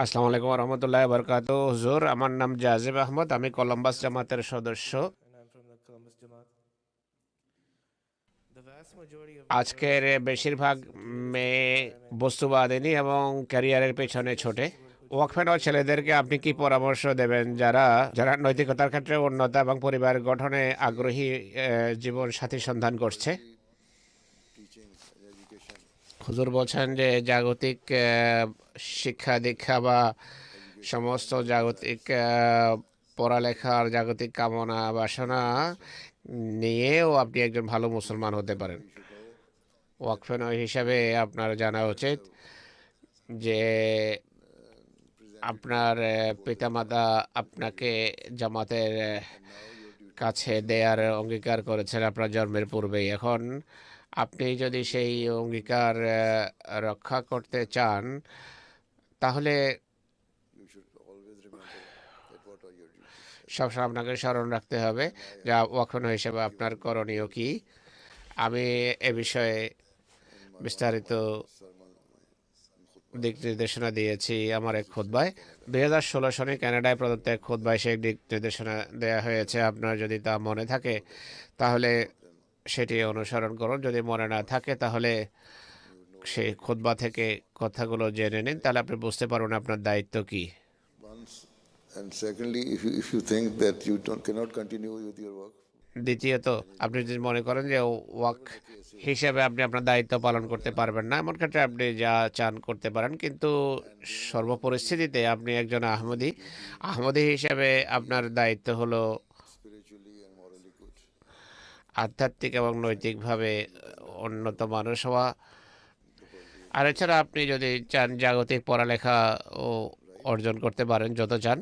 আসসালামু আলাইকুম রহমতুল্লাহ বরকাত হুজুর আমার নাম জাজিব আহমদ আমি কলম্বাস জামাতের সদস্য। আজকের বেশিরভাগ মেয়ে বস্তুবাদিনী এবং ক্যারিয়ারের পেছনে ছোটে। ওয়াকফেন ও ছেলেদেরকে আপনি কি পরামর্শ দেবেন? যারা যারা নৈতিকতার ক্ষেত্রে উন্নত এবং পরিবার গঠনে আগ্রহী জীবন সাথী সন্ধান করছে। হুজুর বলছেন যে জাগতিক শিক্ষা দীক্ষা বা সমস্ত জাগতিক পড়ালেখার জাগতিক কামনা বাসনা নিয়েও আপনি একজন ভালো মুসলমান হতে পারেন। ওয়াকফেন হিসাবে আপনার জানা উচিত যে আপনার পিতামাতা আপনাকে জামাতের কাছে দেয়ার অঙ্গীকার করেছেন আপনার জন্মের পূর্বেই। এখন আপনি যদি সেই অঙ্গীকার রক্ষা করতে চান তাহলে সবসময় আপনাকে স্মরণ রাখতে হবে যা ওয়াকফেন হিসেবে আপনার করণীয় কি? আমি এ বিষয়ে বিস্তারিত দিক নির্দেশনা দিয়েছি আমার এক খোদবায় দুই হাজার ষোলো সনে কানাডায় প্রদত্ত এক খোদবায় সেই দিক নির্দেশনা দেওয়া হয়েছে। আপনার যদি তা মনে থাকে তাহলে সেটি অনুসরণ করুন। যদি মনে না থাকে তাহলে সেই খোদবা থেকে কথাগুলো জেনে নিন তাহলে আপনি বুঝতে পারবেন আপনার দায়িত্ব কি দ্বিতীয়ত আপনি যদি মনে করেন যে ওয়াক হিসেবে আপনি আপনার দায়িত্ব পালন করতে পারবেন না এমন ক্ষেত্রে আপনি যা চান করতে পারেন কিন্তু সর্বপরিস্থিতিতে আপনি একজন আহমদি আহমদি হিসেবে আপনার দায়িত্ব হলো. আধ্যাত্মিক এবং নৈতিকভাবে উন্নত মানুষ হওয়া আর এছাড়া আপনি যদি চান জাগতিক পড়ালেখা ও অর্জন করতে পারেন, যত চান।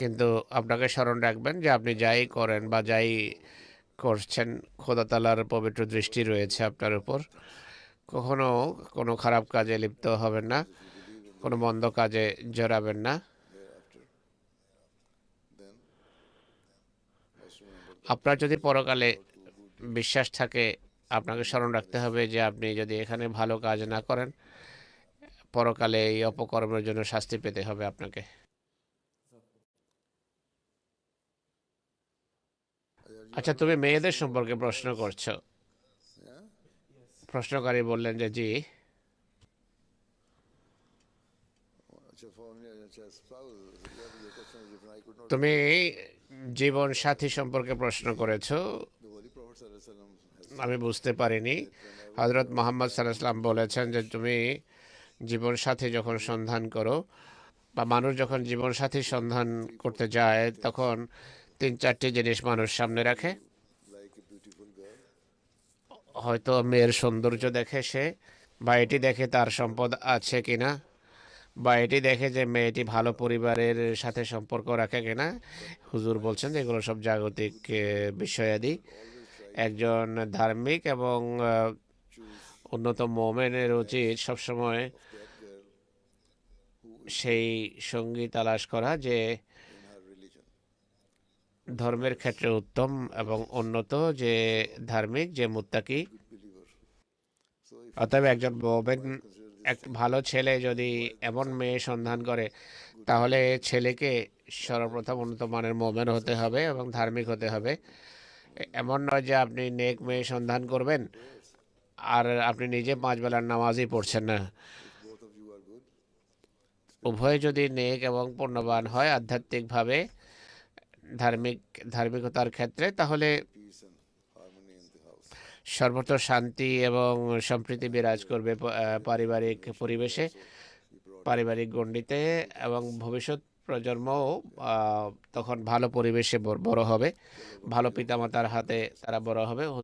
কিন্তু আপনাকে স্মরণ রাখবেন যে আপনি যাই করেন বা যাই করছেন খোদা তালার পবিত্র দৃষ্টি রয়েছে আপনার উপর। কখনো কোনো খারাপ কাজে লিপ্ত হবেন না, কোনো মন্দ কাজে জড়াবেন না। আপনার যদি পরকালে বিশ্বাস থাকে, আপনাকে স্মরণ রাখতে হবে যে আপনি যদি এখানে ভালো কাজ না করেন, পরকালে এই অপকর্মের জন্য শাস্তি পেতে হবে আপনাকে। আচ্ছা তুমি মেয়েদের সম্পর্কে প্রশ্ন করছ। প্রশ্নকারী বললেন যে, জি। তুমি জীবন সাথী সম্পর্কে প্রশ্ন করেছ। আমি বুঝতে পারিনি। হজরত মোহাম্মদ সাল্লাহাম বলেছেন যে তুমি জীবন সাথী যখন সন্ধান করো বা মানুষ যখন জীবন সাথী সন্ধান করতে যায়, তখন তিন চারটি জিনিস মানুষ সামনে রাখে। হয়তো মেয়ের সৌন্দর্য দেখে সে বা এটি দেখে তার সম্পদ আছে কিনা। বা এটি দেখে যে মেয়েটি ভালো পরিবারের সাথে সম্পর্ক রাখে কিনা, হুজুর বলছেন যে এগুলো সব জাগতিক বিষয়াদি একজন ধার্মিক এবং উন্নত মোমেনের উচিত সবসময় সেই সঙ্গী তালাশ করা যে. ধর্মের ক্ষেত্রে উত্তম এবং উন্নত যে ধার্মিক, যে মুত্তাকি. অতএব একজন মোমেন এক ভালো ছেলে যদি এমন মেয়ে সন্ধান করে, তাহলে ছেলেকে সর্বপ্রথম উন্নত মানের মোমেন হতে হবে এবং ধার্মিক হতে হবে। এমন নয় যে আপনি নেক মেয়ে সন্ধান করবেন আর আপনি নিজে পাঁচ বেলার নামাজই পড়ছেন না। উভয় যদি নেক এবং পূর্ণবান হয় আধ্যাত্মিকভাবে, ধার্মিক, ধার্মিকতার ক্ষেত্রে, তাহলে সর্বত্র শান্তি এবং সম্প্রীতি বিরাজ করবে পারিবারিক পরিবেশে, পারিবারিক গণ্ডিতে এবং ভবিষ্যৎ প্রজন্মও তখন ভালো পরিবেশে বড় হবে। ভালো পিতামাতার হাতে তারা বড় হবে।